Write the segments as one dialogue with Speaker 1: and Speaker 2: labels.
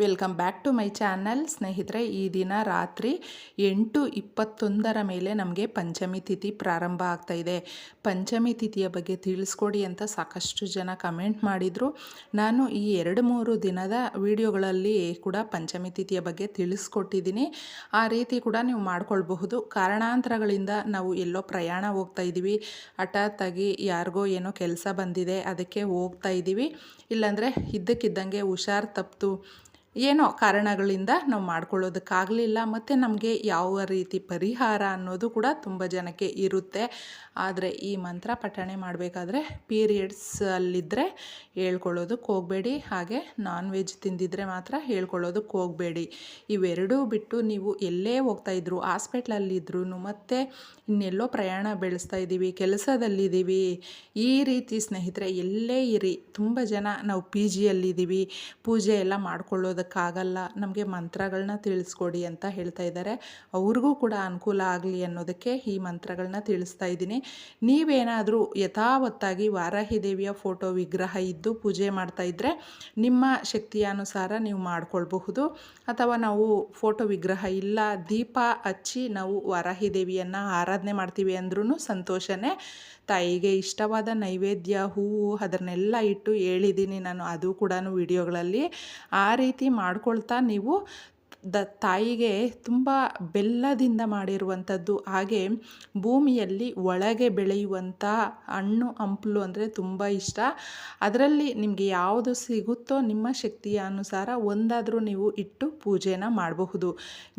Speaker 1: Welcome back to my channel. ಸ್ನೇಹಿತರೆ, ಈ ದಿನ ರಾತ್ರಿ ಎಂಟು ಇಪ್ಪತ್ತೊಂದರ ಮೇಲೆ ನಮಗೆ ಪಂಚಮಿ ತಿಥಿ ಪ್ರಾರಂಭ ಆಗ್ತಾ ಇದೆ. ಪಂಚಮಿ ತಿಥಿಯ ಬಗ್ಗೆ ತಿಳಿಸ್ಕೊಡಿ ಅಂತ ಸಾಕಷ್ಟು ಜನ ಕಮೆಂಟ್ ಮಾಡಿದರು. ನಾನು ಈ ಎರಡು ಮೂರು ದಿನದ ವಿಡಿಯೋಗಳಲ್ಲಿ ಕೂಡ ಪಂಚಮಿ ತಿಥಿಯ ಬಗ್ಗೆ ತಿಳಿಸ್ಕೊಟ್ಟಿದ್ದೀನಿ. ಆ ರೀತಿ ಕೂಡ ನೀವು ಮಾಡ್ಕೊಳ್ಬಹುದು. ಕಾರಣಾಂತರಗಳಿಂದ ನಾವು ಎಲ್ಲೋ ಪ್ರಯಾಣ ಹೋಗ್ತಾ ಇದ್ದೀವಿ. ಹಠಾತ್ತಾಗಿ ಯಾರಿಗೋ ಏನೋ ಕೆಲಸ ಬಂದಿದೆ, ಅದಕ್ಕೆ ಹೋಗ್ತಾ ಇದ್ದೀವಿ. ಇಲ್ಲಾಂದರೆ ಇದ್ದಕ್ಕಿದ್ದಂಗೆ ಹುಷಾರು ತಪ್ಪಿತು ಏನೋ ಕಾರಣಗಳಿಂದ ನಾವು ಮಾಡ್ಕೊಳ್ಳೋದಕ್ಕಾಗಲಿಲ್ಲ ಮತ್ತು ನಮಗೆ ಯಾವ ರೀತಿ ಪರಿಹಾರ ಅನ್ನೋದು ಕೂಡ ತುಂಬ ಜನಕ್ಕೆ ಇರುತ್ತೆ. ಆದರೆ ಈ ಮಂತ್ರ ಪಠಣೆ ಮಾಡಬೇಕಾದ್ರೆ ಪೀರಿಯಡ್ಸಲ್ಲಿದ್ದರೆ ಹೇಳ್ಕೊಳ್ಳೋದಕ್ಕೆ ಹೋಗಬೇಡಿ. ಹಾಗೆ ನಾನ್ ವೆಜ್ ತಿಂದಿದ್ರೆ ಮಾತ್ರ ಹೇಳ್ಕೊಳ್ಳೋದಕ್ಕೆ ಹೋಗಬೇಡಿ. ಇವೆರಡೂ ಬಿಟ್ಟು ನೀವು ಎಲ್ಲೇ ಹೋಗ್ತಾಯಿದ್ರು ಹಾಸ್ಪಿಟ್ಲಲ್ಲಿದ್ರೂ ಮತ್ತು ಇನ್ನೆಲ್ಲೋ ಪ್ರಯಾಣ ಬೆಳೆಸ್ತಾ ಇದ್ದೀವಿ, ಕೆಲಸದಲ್ಲಿದ್ದೀವಿ, ಈ ರೀತಿ ಸ್ನೇಹಿತರೆ ಎಲ್ಲೇ ಇರಿ. ತುಂಬ ಜನ ನಾವು ಪಿ ಜಿಯಲ್ಲಿದ್ದೀವಿ ಪೂಜೆ ಎಲ್ಲ ಮಾಡ್ಕೊಳ್ಳೋದಕ್ಕಾಗಲ್ಲ ನಮಗೆ ಮಂತ್ರಗಳನ್ನ ತಿಳಿಸ್ಕೊಡಿ ಅಂತ ಹೇಳ್ತಾ ಇದ್ದಾರೆ. ಅವ್ರಿಗೂ ಕೂಡ ಅನುಕೂಲ ಆಗಲಿ ಅನ್ನೋದಕ್ಕೆ ಈ ಮಂತ್ರಗಳನ್ನ ತಿಳಿಸ್ತಾ ಇದ್ದೀನಿ. ನೀವೇನಾದರೂ ಯಥಾವತ್ತಾಗಿ ವಾರಾಹಿ ದೇವಿಯ ಫೋಟೋ ವಿಗ್ರಹ ಇದ್ದು ಪೂಜೆ ಮಾಡ್ತಾ ಇದ್ದರೆ ನಿಮ್ಮ ಶಕ್ತಿಯ ಅನುಸಾರ ನೀವು ಮಾಡಿಕೊಳ್ಬಹುದು. ಅಥವಾ ನಾವು ಫೋಟೋ ವಿಗ್ರಹ ಇಲ್ಲ, ದೀಪ ಹಚ್ಚಿ ನಾವು ವಾರಾಹಿ ದೇವಿಯನ್ನು ಆರಾಧನೆ ಮಾಡ್ತೀವಿ ಅಂದ್ರೂ ಸಂತೋಷನೇ. ತಾಯಿಗೆ ಇಷ್ಟವಾದ ನೈವೇದ್ಯ, ಹೂವು ಅದನ್ನೆಲ್ಲ ಇಟ್ಟು ಹೇಳಿದ್ದೀನಿ ನಾನು ಅದು ಕೂಡ ವಿಡಿಯೋಗಳಲ್ಲಿ. ಆ ರೀತಿ ಮಾಡ್ಕೊಳ್ತಾ ನೀವು ದ ತಾಯಿಗೆ ತುಂಬ ಬೆಲ್ಲದಿಂದ ಮಾಡಿರುವಂಥದ್ದು. ಹಾಗೆ ಭೂಮಿಯಲ್ಲಿ ಒಳಗೆ ಬೆಳೆಯುವಂಥ ಹಣ್ಣು, ಹಂಪಲು ಅಂದರೆ ತುಂಬ ಇಷ್ಟ. ಅದರಲ್ಲಿ ನಿಮಗೆ ಯಾವುದು ಸಿಗುತ್ತೋ ನಿಮ್ಮ ಶಕ್ತಿಯ ಅನುಸಾರ ಒಂದಾದರೂ ನೀವು ಇಟ್ಟು ಪೂಜೆನ ಮಾಡಬಹುದು.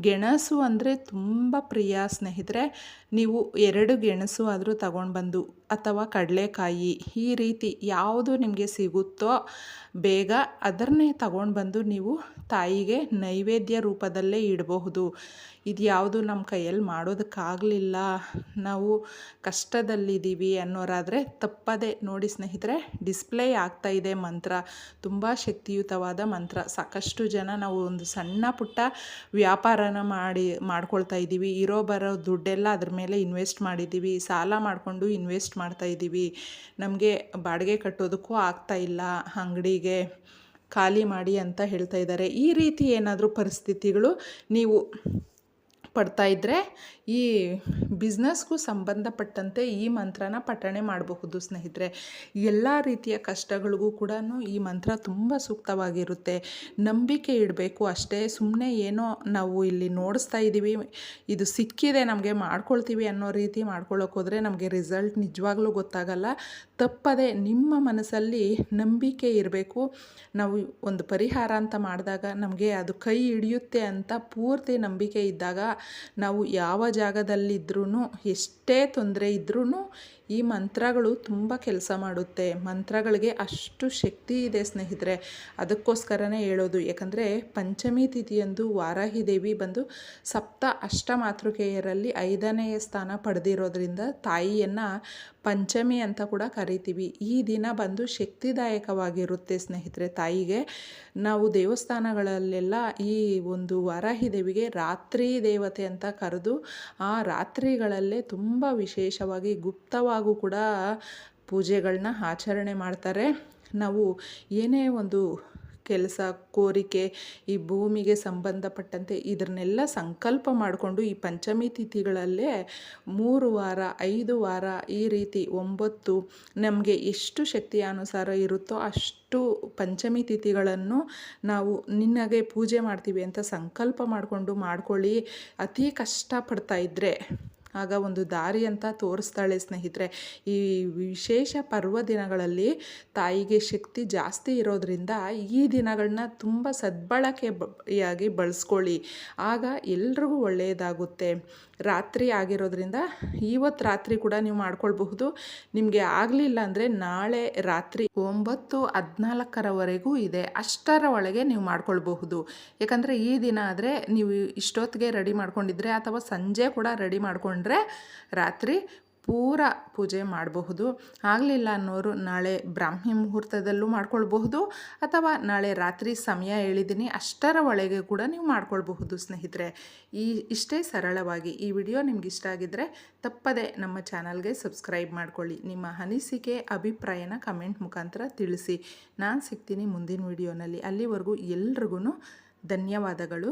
Speaker 1: ಗೆಣಸು ಅಂದರೆ ತುಂಬ ಪ್ರಿಯ ಸ್ನೇಹಿತರೆ ನೀವು ಎರಡು ಗೆಣಸು ಆದರೂ ತಗೊಂಡು ಬಂದು ಅಥವಾ ಕಡಲೆಕಾಯಿ ಈ ರೀತಿ ಯಾವುದು ನಿಮಗೆ ಸಿಗುತ್ತೋ ಬೇಗ ಅದನ್ನೇ ತಗೊಂಡು ಬಂದು ನೀವು ತಾಯಿಗೆ ನೈವೇದ್ಯ ರೂಪದಲ್ಲೇ ಇಡಬಹುದು. ಇದು ಯಾವುದು ನಮ್ಮ ಕೈಯಲ್ಲಿ ಮಾಡೋದಕ್ಕಾಗಲಿಲ್ಲ. ನಾವು ಕಷ್ಟದಲ್ಲಿದ್ದೀವಿ ಅನ್ನೋರಾದರೆ ತಪ್ಪದೆ ನೋಡಿ ಸ್ನೇಹಿತರೆ, ಡಿಸ್ಪ್ಲೇ ಆಗ್ತಾ ಇದೆ ಮಂತ್ರ. ತುಂಬ ಶಕ್ತಿಯುತವಾದ ಮಂತ್ರ. ಸಾಕಷ್ಟು ಜನ ನಾವು ಒಂದು ಸಣ್ಣ ಪುಟ್ಟ ವ್ಯಾಪಾರನ ಮಾಡಿ, ಮಾಡ್ಕೊಳ್ತಾ ಇದ್ದೀವಿ. ಇರೋ ಬರೋ ದುಡ್ಡೆಲ್ಲ ಅದ್ರ ಮೇಲೆ ಇನ್ವೆಸ್ಟ್ ಮಾಡಿದ್ದೀವಿ, ಸಾಲ ಮಾಡಿಕೊಂಡು ಇನ್ವೆಸ್ಟ್ ಮಾಡ್ತಾ ಇದ್ದೀವಿ, ನಮಗೆ ಬಾಡಿಗೆ ಕಟ್ಟೋದಕ್ಕೂ ಆಗ್ತಾ ಇಲ್ಲ, ಅಂಗಡಿಗೆ ಖಾಲಿ ಮಾಡಿ ಅಂತ ಹೇಳ್ತಾ ಇದ್ದಾರೆ. ಈ ರೀತಿ ಏನಾದರೂ ಪರಿಸ್ಥಿತಿಗಳು ನೀವು ಪಡ್ತಾ ಇದ್ದರೆ ಈ ಬಿಸ್ನೆಸ್ಗೂ ಸಂಬಂಧಪಟ್ಟಂತೆ ಈ ಮಂತ್ರನ ಪಠಣೆ ಮಾಡಬಹುದು ಸ್ನೇಹಿತರೆ. ಎಲ್ಲ ರೀತಿಯ ಕಷ್ಟಗಳಿಗೂ ಕೂಡ ಈ ಮಂತ್ರ ತುಂಬ ಸೂಕ್ತವಾಗಿರುತ್ತೆ. ನಂಬಿಕೆ ಇಡಬೇಕು ಅಷ್ಟೇ. ಸುಮ್ಮನೆ ಏನೋ ನಾವು ಇಲ್ಲಿ ನೋಡಿಸ್ತಾ ಇದ್ದೀವಿ ಇದು ಸಿಕ್ಕಿದೆ ನಮಗೆ ಮಾಡ್ಕೊಳ್ತೀವಿ ಅನ್ನೋ ರೀತಿ ಮಾಡ್ಕೊಳ್ಳೋಕೆ ಹೋದರೆ ನಮಗೆ ರಿಸಲ್ಟ್ ನಿಜವಾಗ್ಲೂ ಗೊತ್ತಾಗಲ್ಲ. ತಪ್ಪದೆ ನಿಮ್ಮ ಮನಸ್ಸಲ್ಲಿ ನಂಬಿಕೆ ಇರಬೇಕು. ನಾವು ಒಂದು ಪರಿಹಾರ ಅಂತ ಮಾಡಿದಾಗ ನಮಗೆ ಅದು ಕೈ ಹಿಡಿಯುತ್ತೆ ಅಂತ ಪೂರ್ತಿ ನಂಬಿಕೆ ಇದ್ದಾಗ ನಾವು ಯಾವ ಜಾಗದಲ್ಲಿದ್ರೂ ಎಷ್ಟೇ ತೊಂದರೆ ಇದ್ರೂ ಈ ಮಂತ್ರಗಳು ತುಂಬ ಕೆಲಸ ಮಾಡುತ್ತೆ. ಮಂತ್ರಗಳಿಗೆ ಅಷ್ಟು ಶಕ್ತಿ ಇದೆ ಸ್ನೇಹಿತರೆ. ಅದಕ್ಕೋಸ್ಕರನೇ ಹೇಳೋದು. ಯಾಕಂದರೆ ಪಂಚಮಿ ತಿಥಿಯಂದು ವಾರಾಹಿ ದೇವಿ ಬಂದು ಸಪ್ತ ಅಷ್ಟಮಾತೃಕೆಯರಲ್ಲಿ ಐದನೆಯ ಸ್ಥಾನ ಪಡೆದಿರೋದ್ರಿಂದ ತಾಯಿಯನ್ನು ಪಂಚಮಿ ಅಂತ ಕೂಡ ಕರಿತೀವಿ. ಈ ದಿನ ಬಂದು ಶಕ್ತಿದಾಯಕವಾಗಿರುತ್ತೆ ಸ್ನೇಹಿತರೆ. ತಾಯಿಗೆ ನಾವು ದೇವಸ್ಥಾನಗಳಲ್ಲೆಲ್ಲ ಈ ಒಂದು ವಾರಾಹಿ ದೇವಿಗೆ ರಾತ್ರಿ ದೇವತೆ ಅಂತ ಕರೆದು ಆ ರಾತ್ರಿಗಳಲ್ಲೇ ತುಂಬ ವಿಶೇಷವಾಗಿ ಗುಪ್ತವಾಗೂ ಕೂಡ ಪೂಜೆಗಳನ್ನ ಆಚರಣೆ ಮಾಡ್ತಾರೆ. ನಾವು ಏನೇ ಒಂದು ಕೆಲಸ, ಕೋರಿಕೆ, ಈ ಭೂಮಿಗೆ ಸಂಬಂಧಪಟ್ಟಂತೆ ಇದನ್ನೆಲ್ಲ ಸಂಕಲ್ಪ ಮಾಡಿಕೊಂಡು ಈ ಪಂಚಮಿ ತಿಥಿಗಳಲ್ಲೇ ಮೂರು ವಾರ, ಐದು ವಾರ ಈ ರೀತಿ ಒಂಬತ್ತು ನಮಗೆ ಎಷ್ಟು ಶಕ್ತಿಯ ಅನುಸಾರ ಇರುತ್ತೋ ಅಷ್ಟು ಪಂಚಮಿ ತಿಥಿಗಳನ್ನು ನಾವು ನಿನಗೆ ಪೂಜೆ ಮಾಡ್ತೀವಿ ಅಂತ ಸಂಕಲ್ಪ ಮಾಡಿಕೊಂಡು ಮಾಡ್ಕೊಳ್ಳಿ. ಅತಿ ಕಷ್ಟಪಡ್ತಾ ಇದ್ದರೆ ಆಗ ಒಂದು ದಾರಿ ಅಂತ ತೋರಿಸ್ತಾಳೆ ಸ್ನೇಹಿತರೆ. ಈ ವಿಶೇಷ ಪರ್ವ ದಿನಗಳಲ್ಲಿ ತಾಯಿಗೆ ಶಕ್ತಿ ಜಾಸ್ತಿ ಇರೋದ್ರಿಂದ ಈ ದಿನಗಳನ್ನ ತುಂಬ ಸದ್ಬಳಕೆಯಾಗಿ ಬಳಸ್ಕೊಳ್ಳಿ. ಆಗ ಎಲ್ರಿಗೂ ಒಳ್ಳೆಯದಾಗುತ್ತೆ. ರಾತ್ರಿ ಆಗಿರೋದ್ರಿಂದ ಇವತ್ತು ರಾತ್ರಿ ಕೂಡ ನೀವು ಮಾಡ್ಕೊಳ್ಬಹುದು. ನಿಮಗೆ ಆಗಲಿಲ್ಲ ಅಂದರೆ ನಾಳೆ ರಾತ್ರಿ ಒಂಬತ್ತು ಹದಿನಾಲ್ಕರವರೆಗೂ ಇದೆ. ಅಷ್ಟರ ಒಳಗೆ ನೀವು ಮಾಡ್ಕೊಳ್ಬಹುದು. ಯಾಕಂದರೆ ಈ ದಿನ ಆದರೆ ನೀವು ಇಷ್ಟೊತ್ತಿಗೆ ರೆಡಿ ಮಾಡ್ಕೊಂಡಿದ್ರೆ ಅಥವಾ ಸಂಜೆ ಕೂಡ ರೆಡಿ ಮಾಡಿಕೊಂಡ್ರೆ ರಾತ್ರಿ ಪೂರ ಪೂಜೆ ಮಾಡಬಹುದು. ಆಗಲಿಲ್ಲ ಅನ್ನೋರು ನಾಳೆ ಬ್ರಾಹ್ಮಿ ಮುಹೂರ್ತದಲ್ಲೂ ಮಾಡ್ಕೊಳ್ಬಹುದು ಅಥವಾ ನಾಳೆ ರಾತ್ರಿ ಸಮಯ ಹೇಳಿದ್ದೀನಿ ಅಷ್ಟರ ಒಳಗೆ ಕೂಡ ನೀವು ಮಾಡ್ಕೊಳ್ಬಹುದು ಸ್ನೇಹಿತರೆ. ಈ ಇಷ್ಟೇ ಸರಳವಾಗಿ ಈ ವಿಡಿಯೋ ನಿಮ್ಗೆ ಇಷ್ಟ ಆಗಿದ್ದರೆ ತಪ್ಪದೆ ನಮ್ಮ ಚಾನಲ್ಗೆ ಸಬ್ಸ್ಕ್ರೈಬ್ ಮಾಡ್ಕೊಳ್ಳಿ. ನಿಮ್ಮ ಅನಿಸಿಕೆ, ಅಭಿಪ್ರಾಯನ ಕಮೆಂಟ್ ಮುಖಾಂತರ ತಿಳಿಸಿ. ನಾನು ಸಿಗ್ತೀನಿ ಮುಂದಿನ ವಿಡಿಯೋನಲ್ಲಿ. ಅಲ್ಲಿವರೆಗೂ ಎಲ್ರಿಗೂ ಧನ್ಯವಾದಗಳು.